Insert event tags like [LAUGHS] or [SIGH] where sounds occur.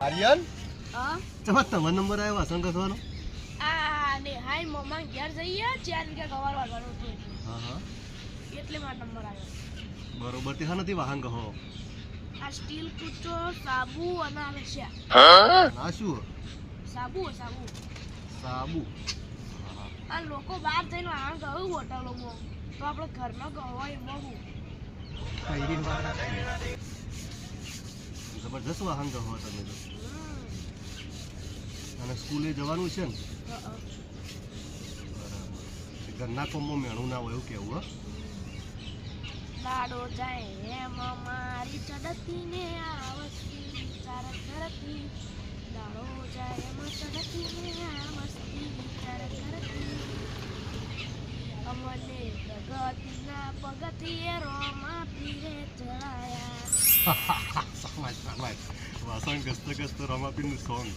આર્યન? હા? ચમા તમારો નંબર આવ્યો વાસણ ઘસવાનો આ ને હાય મમ્મા ઘેર જઈએ ચાર કે ગવાર વાગવાનું હતું હા હા. એટલે મારો નંબર આવ્યો. બરોબર તે હા નથી વાહન કહો. આ સ્ટીલ કૂચો સાબુ અને આવે છે હા? આ શું? સાબુ સાબુ. સાબુ. આ લોકો બહાર જઈને આ ગયું હોટલોમાં. તો આપણે ઘરમાં હોય એમાં હું. જબરજસ્ત વાહન કહો તમે તો. અને સ્કૂલે જવાનું છે ને. બરાબર. ઘરના કોમમાં મેણું ના હોય એવું કેવું હા. લાડો જાય એમ મારી ચડતી ને આવતી ધરતી લાડો જાય એમ ચડતી ને વિચાર ધરતી અમને પ્રગતિના પગથિયે રોમા પીરે ચડાયા. [LAUGHS] Mas, mas, mas ang gasta-gasta rama pinuson.